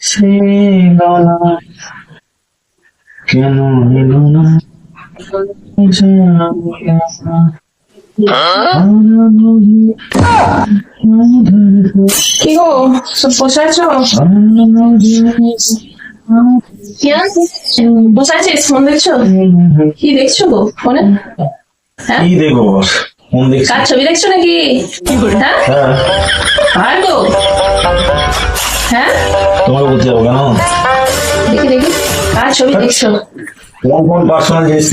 ছিল না কেন এলো না কি গো বসে আছো? বসে আছিস? ফোন দেখছ? কি দেখছ গো ফোনে? হ্যাঁ? কি দেখব ফোন দেখছি। কার ছবি দেখছ নাকি? হ্যাঁ। হ্যাঁ? আর গো? হ্যাঁ? তোমাকে বলতে যাব কেন? দেখি দেখি। কার ছবি দেখছ? কোন কোন পার্সোনাল জিনিস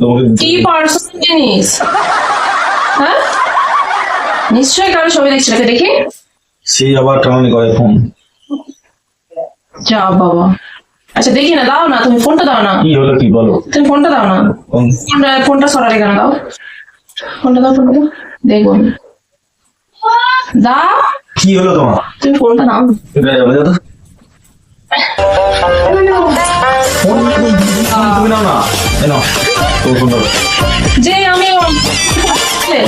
তোমাকে কি পার্সোনাল জিনিস? হ্যাঁ? নিশ্চয়ই কারও ছবি দেখছ দেখি। সেই আবার টানানি করে ফোন যা বাবা। আচ্ছা দেখি না দাও না তুমি ফোনটা দাও না। কি হলো কি বলো? তুমি ফোনটা দাও না। ফোনটা ফোনটা সরালে কেন দাও। ফোনটা দাও ফোনটা দাও। দেখব দাও। কি হলো তোমার? তুমি ফোনটা নাও। এটা যাবে তো। তুমি নাও না। তোমার ফোন যে আমি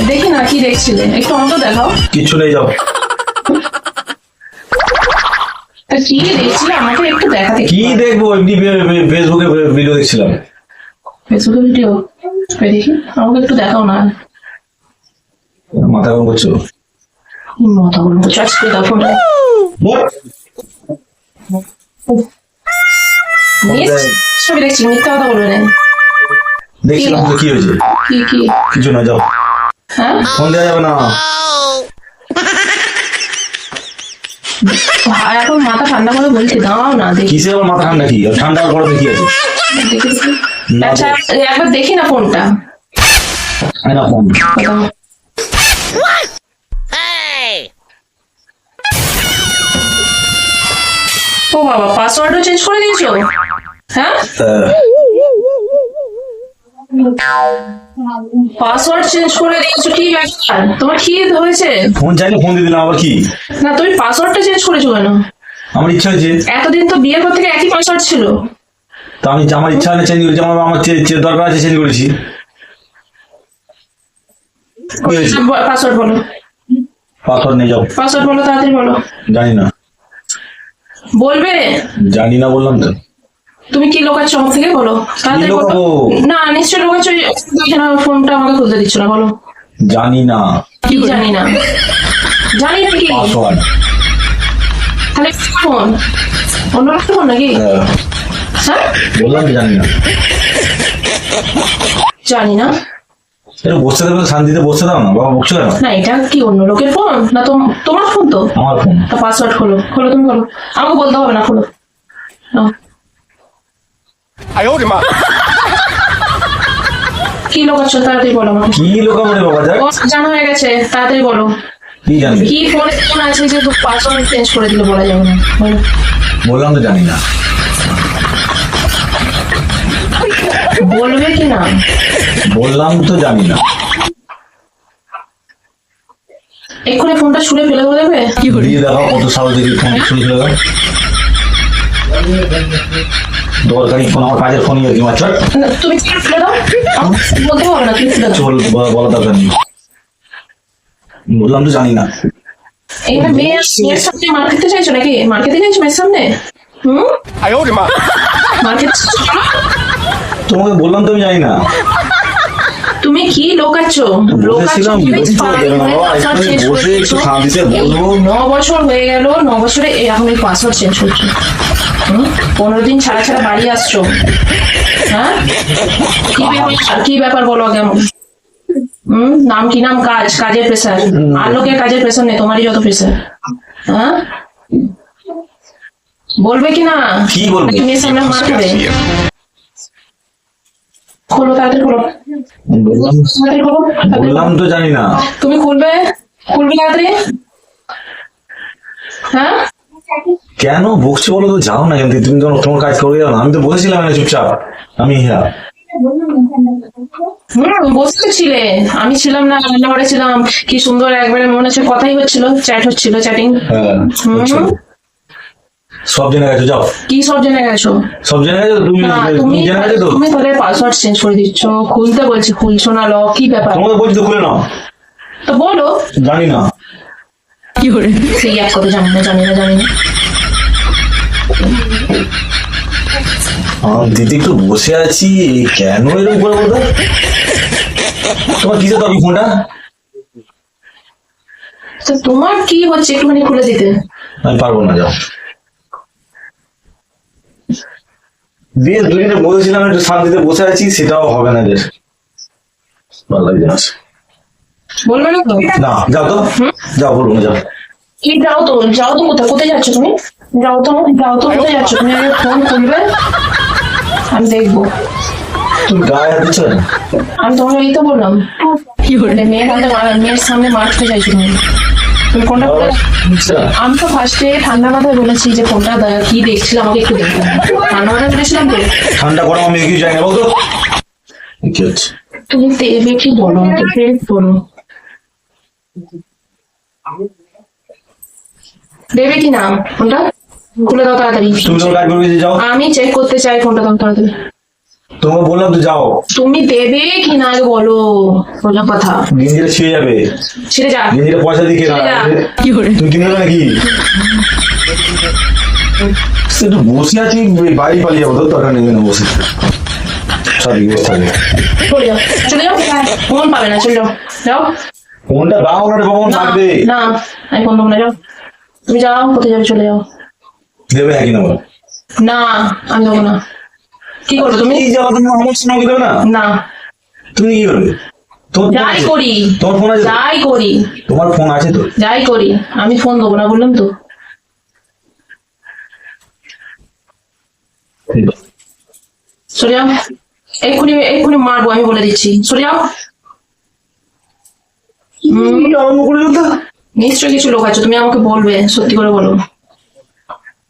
দেখি না কি দেখছিলে। একটু অন্ত দেখাও। কিচ্ছু নেই যাও। তা কি দেখছিলে? আমাকে একটু দেখাতে। কি দেখব? এমনি ফেসবুকে ভিডিও দেখছিলাম। ফেসবুকে ভিডিও দেখি। আমাকে একটু দেখাও না। মাথা গরম করছ? মাথা বলব চার্জ করে দাও ফোনটা মিস ছবি দেখছি মিথ্যা কথা বলবে না দেখছিলাম তো কি হয়েছে কি কি কিছু না যাও হ্যাঁ ফোন দেওয়া যাবে না ভাই, এখন মাথা ঠান্ডা করে বলছি দাও না দেখি কিসে আবার মাথা ঠান্ডা কি ঠান্ডা আর গরমে কি আছে দেখি। না, আচ্ছা একবার দেখি না ফোনটা আয় না ফোন ও বাবা পাসওয়ার্ডও চেঞ্জ করে দিয়েছ? হ্যাঁ? পাসওয়ার্ড চেঞ্জ করে দিয়েছ কি ব্যাপার? তোমার কি হয়েছে? ফোন চাইলে ফোন দিয়ে দিলাম আবার কি? না তুমি পাসওয়ার্ডটা চেঞ্জ করেছ কেন? আমার ইচ্ছা হয়েছে। এতদিন তো বিয়ের পর থেকে একই পাসওয়ার্ড ছিল। তো আমি আমার ইচ্ছা হলে চেঞ্জ করেছি আমার আমার চে- চে- দরকার আছে চেঞ্জ করেছি। পাসওয়ার্ড বলো। পাসওয়ার্ড নিয়ে যাও। পাসওয়ার্ড বলো তাড়াতাড়ি বলো। জানি না। বলবে? জানি না বললাম তো। তুমি কি লোকাচ্ছ আমার থেকে বলো? না নিশ্চয় লোকাচ্ছ ফোনটা আমাকে খুলতে দিচ্ছ না বলো। জানি না। কি জানি না। জানি না কি। পাসওয়ার্ড তাহলে ফোন? অন্য একটা ফোন নাকি? হ্যাঁ। বললাম জানি না। জানি না। একটু বসতে দেবে শান্তিতে বসতে দাও না বাবা বকছো কেন? না এটা কি অন্য লোকের ফোন না তো তোমার ফোন তো? আমার ফোন তো পাসওয়ার্ড খোলো খোলো তুমি খোলো। আমাকে বলতে হবে না খোলো। কি লোকাচ্ছ তাড়াতাড়ি বলো কি লোকা মনে বাবা যাক। জানা হয়ে গেছে তাড়াতাড়ি বলো। কি জানবে? কি ফোন আছে যে পাসওয়ার্ড চেঞ্জ করে দিলে বলা যাবে না। বললাম তো জানি না। বলবে কি না? বললাম তো জানি না। এক্ষুনি ফোনটা ছুঁড়ে ফেলে দেবে কি দিয়ে দেখো কত সাহস দেখি ফোন ছুঁড়ে ফেলে দরকারি ফোন আমার কাজের ফোনই হয়েছে আমার চট তুমি ফেলে দাও? বলতে পারবে না তুমি চল বলা দরকার নেই। বললাম তো জানি না। এইটা মেয়ের মেয়ের সামনে মার খেতে চাইছো নাকি? মার্কেটে খেতে চাইছো মেয়ের সামনে? হম? আয় তোমাকে বললাম তো আমি জানি না। তুমি কি লোকাচ্ছ তুমি না বসে একটু শান্তিতে বলব। বছর হয়ে গেল ন বছরে এখন এই পাসওয়ার্ড চেঞ্জ করছ। পনেরো দিন ছাড়া ছাড়া বাড়ি আসছো। হ্যাঁ? কি ব্যাপার বলো আমাকে? হুম? নাম কি নাম? কাজ কাজের প্রেশার আর লোকের কাজের প্রেশার নেই তোমারই যত প্রেশার হ্যাঁ? বলবে কি না? কি বলব? মেয়ের সামনে খোলো তাড়াতাড়ি খোলো। বললাম তো জানি না। তুমি খুলবে? খুলবে তাড়াতাড়ি? হ্যাঁ? কেন বকছি বলো তো? যাও না থেকে। তুমি তো তোমার কাজ করে যাও না। আমি তো বসেছিলাম এখানে চুপচাপ। আমি হ্যাঁ। বসতে ছিলে। আমি ছিলাম না রান্নাঘরে ছিলাম। কি সুন্দর একবারে মনে হচ্ছে কথাই হচ্ছিল চ্যাট হচ্ছিল চ্যাটিং হ্যাঁ? সব জেনে গেছো যাও। কি সব জেনে গেছো? সব জেনে গেছো তুমি তুমি জেনে গেছো তুমি তাহলে পাসওয়ার্ড চেঞ্জ করে দিচ্ছ। খুলতে বলছি খুলছো না লক কি ব্যাপার? তোমাকে বলছি তো খুলে নাও। তো বলো। জানি না। সেই এক কথা জানি না জানি না জানি না। দিদি একটু বসে আছি কেন এরকম করে বলতো? তোমার কিসে তবে ফোনটা? তো তোমার কি হচ্ছে একটুখানি খুলে দিতে। আমি পারব না যাও। বিয়ে দুদিনে বলেছিলাম একটু শান্তিতে বসে আছি সেটাও হবে না বেশ। ভালো লাগছে না। বলবে না তো? না যাও তো। যাও বলব না যাও। কি যাও তো যাও তো কোথায় কোথায় যাচ্ছ তুমি? যাও তো যাও তো কোথায় যাচ্ছ? তুমি আগে ফোন খুলবে আমি দেখব। তুমি গায়ে হাত দিচ্ছ আমি তোমাকে এই তো বললাম মেয়ের হাতে মার- মেয়ের সামনে মারতে চাইছো তুমি। কোনটা। আচ্ছা। আমি তো ফার্স্টে ঠান্ডা মাথায় বলেছি যে ফোনটা দা- কি দেখছিলাম আমাকে একটু দেখতে ঠান্ডা মাথায় বলেছিলাম তো? ঠান্ডা গরম আমি এগিয়ে যাই না বলতো তুমি দেবে কি বলো বলো দেবে কি নাম? ফোনটা খুলে দাও তাড়াতাড়ি। তুমি তো কাজ যাও। আমি চেক করতে চাই ফোনটা দাও তাড়াতাড়ি। তোমাকে বললাম তো যাও। তুমি দেবে কি না আগে বলো সোজা কথা। গেঞ্জিটা ছিঁড়ে যাবে। ছেড়ে যা। গেঞ্জিটা পয়সা দিয়ে কেনা। ছেড়ে যা। তুমি কিনে নাকি? একটু বসে আছি বাড়ি পালিয়ে যাব দরকার নেই বসে। সাদিক বসে থাকবে চলে যাও। ফোন পাবে না চলে যাও। যাও। ফোনটা দাও না বাবা না আমি ফোন দেবো না যাও। তুমি যাও কোথায় যাবে চলে যাও। দেবে নাকি না না আমি দেবো না। কি করবে তুমি? এই তুমি আমার আমাকে না? না। তুমি কি করবে? যাই করি। তোমার ফোন আছে? যাই করি। তোমার ফোন আছে তো? যাই করি। আমি ফোন দেবো না বললাম তো। সরে যাও এক্ষুনি এক্ষুনি মারবো আমি বলে দিচ্ছি। সরে যাও নিশ্চয়ই কিছু লোক আছে তুমি আমাকে বলবে সত্যি করে বলো।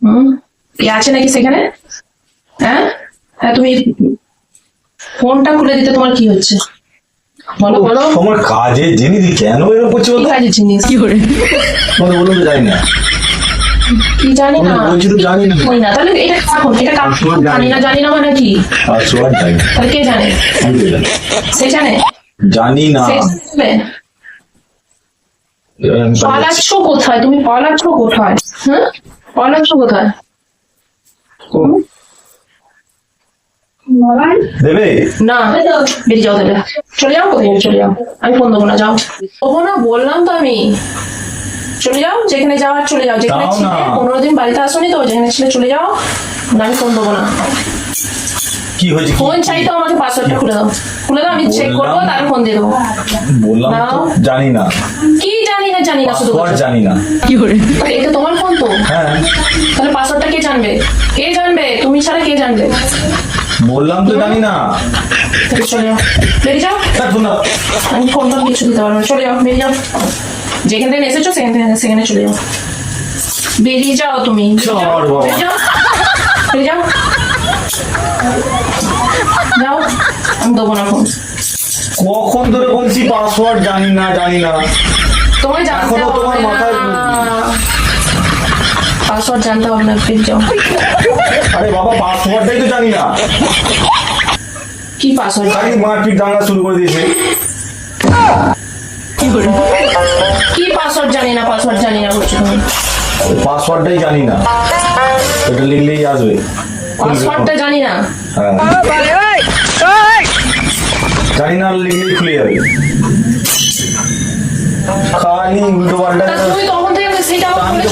হুম কি আছে নাকি সেখানে? হ্যাঁ? হ্যাঁ তুমি ফোনটা খুলে দিতে তোমার কি হচ্ছে? বলো বলো। তোমার কাজের জিনিস কেন এরকম করছে কি বলতো কাজের জিনিস? জানি না। কি জানি না। বলছি তো জানি না। জানি না? তাহলে এটা কাখন এটা কার জানি জানি না। জানি না মানে কি? জানি তাহলে কে জানে? আমি তো জানি। সে জানে? জানি না। পালাচ্ছ কোথায়? তুমি পালাচ্ছ কোথায়? হ্যাঁ পালাচ্ছ কোথায়? দেবে? না বেরিয়ে যাও তাহলে চলে যাও কোথায়? চলে যাও। আমি ফোন দেবো না যাও। ওগো না বললাম তো আমি। চলে যাও যেখানে যাওয়ার চলে যাও। যেখানে যাও ছিলে পনেরো দিন বাড়িতে আসোনি তো যেখানে ছিলে চলে যাও। না আমি ফোন দেবো না। কি হয়েছে? ফোন চাই তো আমাকে পাসওয়ার্ডটা খুলে দাও। খুলে দাও আমি চেক করব। তারপর ফোন দিয়ে দেবো। বললাম তো জানি না। কি জানি না জানি না শুধু পাসওয়ার্ড বলছো। জানি না। এটা তোমার ফোন তো। হ্যাঁ। তাহলে পাসওয়ার্ডটা কে জানবে? কে জানবে? তুমি ছাড়া কে জানবে? বললাম তো জানি না। চলে যাও। বেরিয়ে যাও। ফোন। আমি ফোনটা কিছু দিতে পারব না। চলে যাও বেরিয়ে যাও। যেখান থেকে এসেছ সেখান থেকে সেখানে চলে যাও। বেরিয়ে যাও তুমি। বেরিয়ে যাও। যাও। আমি দেবো না ফোন কখন ধরে বলছি পাসওয়ার্ড জানি না জানি না। তোমায় জানতে তোমার হবে মাথায় পাসওয়ার্ড জানতে হবে না যাও। আরে বাবা পাসওয়ার্ডটাই তো জানি না। কি পাসওয়ার্ড খালি মারপিট দাঙ্গা শুরু করে দিয়েছে। কি পাসওয়ার্ড জানি না পাসওয়ার্ড জানি না বলছো তুমি। পাসওয়ার্ডটাই জানি না। এটা লিখলেই আসবে। পাসওয়ার্ডটা জানি না। হ্যাঁ। জানি না লিখলেই খুলে যাবে। খালি উল্টো পাল্টা আমি তো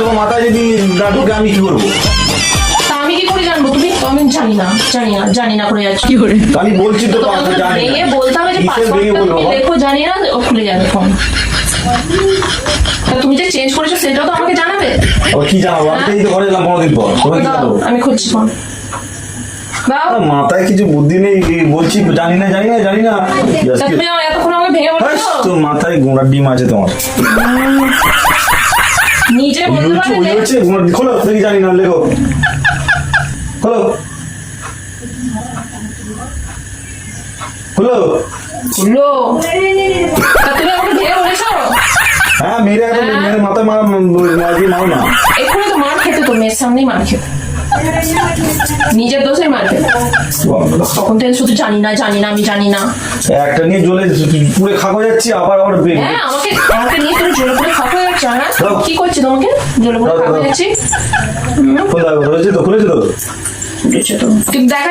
তোমার মাথায় যদি না ঢুকে আমি কি করব? আমি কি করে জানব তুমি? আমি জানি না জানি না জানি না করে যাচ্ছি। আমি বলছি তো জানি না। বলতে হবে যে পাসওয়ার্ডটা বলব তুমি বাবা? লেখো জানি না খুলে যাবে ফোন তুমি যে চেঞ্জ করেছ সেটাও তো আমাকে জানাবে? কি জানাব? আমি তো ঘরে এলাম পনেরো দিন পর। তোমাকে কি দাও, জানাব? আমি খুঁজছি ফোন মাথায় কিছু বুদ্ধি নেই বলছি জানি না জানি না জানি না। তা. তুমি আমার ভেঙে বলছো তোর মাথায় গোড়ার ডিম আছে তোমার। নিজে বলতে পারবে হচ্ছে। খোলো দেখি জানি না লেখো খোলো। খোলো। খুললো তা তুমি আমাকে ভেঙে বলেছ হ্যাঁ মেরে এখন মেরে মাথায় মারা মারো না এক্ষুনি তো মার খেতে তো মেয়ের সামনেই মার খেতে। নিজের দোষে মার তখন থেকে শুধু জানি না জানি না আমি জানি না। একটা নিয়ে জ্বলে পুরে খাকো যাচ্ছি আবার আবার বে- হ্যাঁ আমাকে আমাকে নিয়ে তুমি জ্বলে পুরে খাকো যাচ্ছ না কি করছি তোমাকে? জ্বলে পুরে খাকো। যাচ্ছি। খোলা হয়েছে তো খুলেছে তো? কিন্তু দেখাই